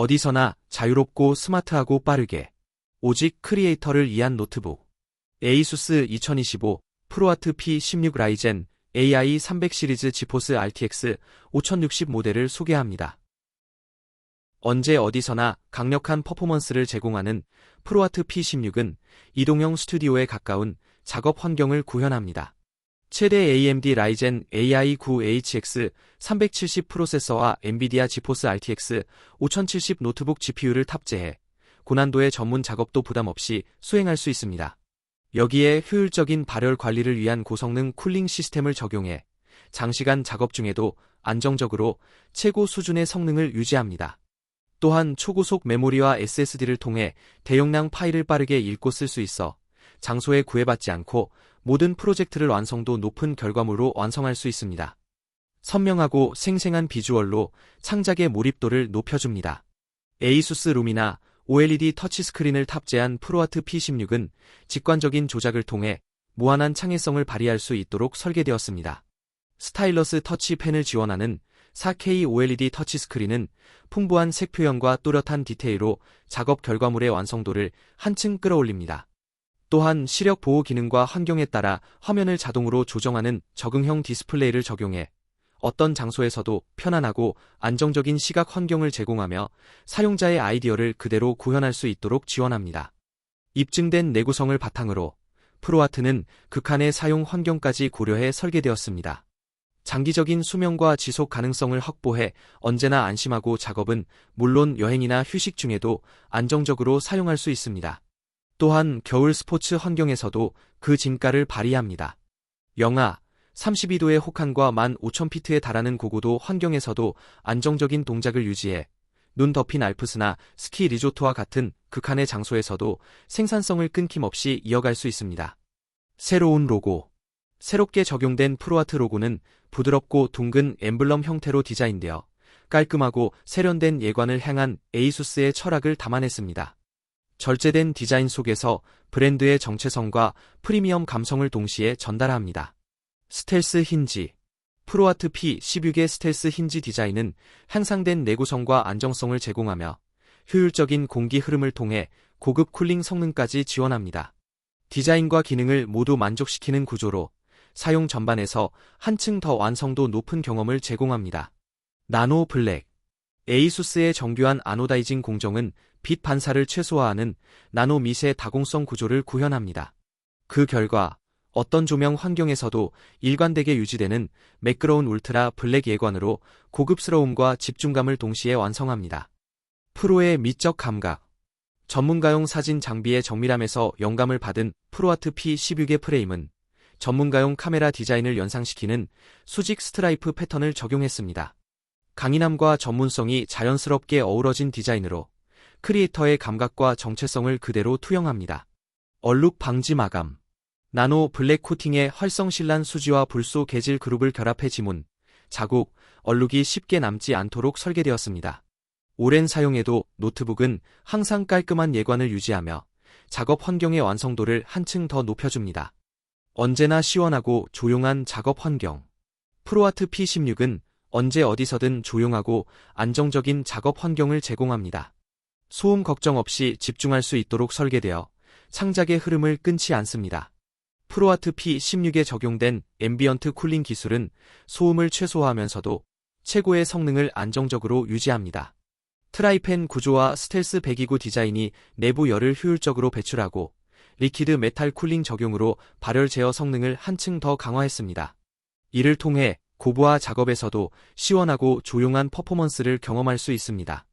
어디서나 자유롭고 스마트하고 빠르게 오직 크리에이터를 위한 노트북 에이수스 2025 프로아트 P16 라이젠 AI 300 시리즈 지포스 RTX 5060 모델을 소개합니다. 언제 어디서나 강력한 퍼포먼스를 제공하는 프로아트 P16은 이동형 스튜디오에 가까운 작업 환경을 구현합니다. 최대 AMD 라이젠 AI9HX 370 프로세서와 엔비디아 지포스 RTX 5070 노트북 GPU를 탑재해 고난도의 전문 작업도 부담 없이 수행할 수 있습니다. 여기에 효율적인 발열 관리를 위한 고성능 쿨링 시스템을 적용해 장시간 작업 중에도 안정적으로 최고 수준의 성능을 유지합니다. 또한 초고속 메모리와 SSD를 통해 대용량 파일을 빠르게 읽고 쓸 수 있어 장소에 구애받지 않고 모든 프로젝트를 완성도 높은 결과물로 완성할 수 있습니다. 선명하고 생생한 비주얼로 창작의 몰입도를 높여줍니다. 에이수스 룸이나 OLED 터치스크린을 탑재한 프로아트 P16은 직관적인 조작을 통해 무한한 창의성을 발휘할 수 있도록 설계되었습니다. 스타일러스 터치펜을 지원하는 4K OLED 터치스크린은 풍부한 색 표현과 또렷한 디테일로 작업 결과물의 완성도를 한층 끌어올립니다. 또한 시력 보호 기능과 환경에 따라 화면을 자동으로 조정하는 적응형 디스플레이를 적용해 어떤 장소에서도 편안하고 안정적인 시각 환경을 제공하며 사용자의 아이디어를 그대로 구현할 수 있도록 지원합니다. 입증된 내구성을 바탕으로 프로아트는 극한의 사용 환경까지 고려해 설계되었습니다. 장기적인 수명과 지속 가능성을 확보해 언제나 안심하고 작업은 물론 여행이나 휴식 중에도 안정적으로 사용할 수 있습니다. 또한 겨울 스포츠 환경에서도 그 진가를 발휘합니다. 영하 32도의 혹한과 15,000피트에 달하는 고고도 환경에서도 안정적인 동작을 유지해 눈 덮인 알프스나 스키 리조트와 같은 극한의 장소에서도 생산성을 끊김없이 이어갈 수 있습니다. 새로운 로고 새롭게 적용된 프로아트 로고는 부드럽고 둥근 엠블럼 형태로 디자인되어 깔끔하고 세련된 예관을 향한 에이수스의 철학을 담아냈습니다. 절제된 디자인 속에서 브랜드의 정체성과 프리미엄 감성을 동시에 전달합니다. 스텔스 힌지 프로아트 P16의 스텔스 힌지 디자인은 향상된 내구성과 안정성을 제공하며 효율적인 공기 흐름을 통해 고급 쿨링 성능까지 지원합니다. 디자인과 기능을 모두 만족시키는 구조로 사용 전반에서 한층 더 완성도 높은 경험을 제공합니다. 나노 블랙 에이수스의 정교한 아노다이징 공정은 빛 반사를 최소화하는 나노 미세 다공성 구조를 구현합니다. 그 결과 어떤 조명 환경에서도 일관되게 유지되는 매끄러운 울트라 블랙 예관으로 고급스러움과 집중감을 동시에 완성합니다. 프로의 미적 감각 전문가용 사진 장비의 정밀함에서 영감을 받은 프로아트 P16의 프레임은 전문가용 카메라 디자인을 연상시키는 수직 스트라이프 패턴을 적용했습니다. 강인함과 전문성이 자연스럽게 어우러진 디자인으로 크리에이터의 감각과 정체성을 그대로 투영합니다. 얼룩 방지 마감 나노 블랙 코팅의 활성실란 수지와 불소 개질 그룹을 결합해 지문, 자국, 얼룩이 쉽게 남지 않도록 설계되었습니다. 오랜 사용에도 노트북은 항상 깔끔한 예관을 유지하며 작업 환경의 완성도를 한층 더 높여줍니다. 언제나 시원하고 조용한 작업 환경. 프로아트 P16은 언제 어디서든 조용하고 안정적인 작업 환경을 제공합니다. 소음 걱정 없이 집중할 수 있도록 설계되어 창작의 흐름을 끊지 않습니다. 프로아트 P16에 적용된 앰비언트 쿨링 기술은 소음을 최소화하면서도 최고의 성능을 안정적으로 유지합니다. 트라이펜 구조와 스텔스 배기구 디자인이 내부 열을 효율적으로 배출하고 리퀴드 메탈 쿨링 적용으로 발열 제어 성능을 한층 더 강화했습니다. 이를 통해 고부하 작업에서도 시원하고 조용한 퍼포먼스를 경험할 수 있습니다.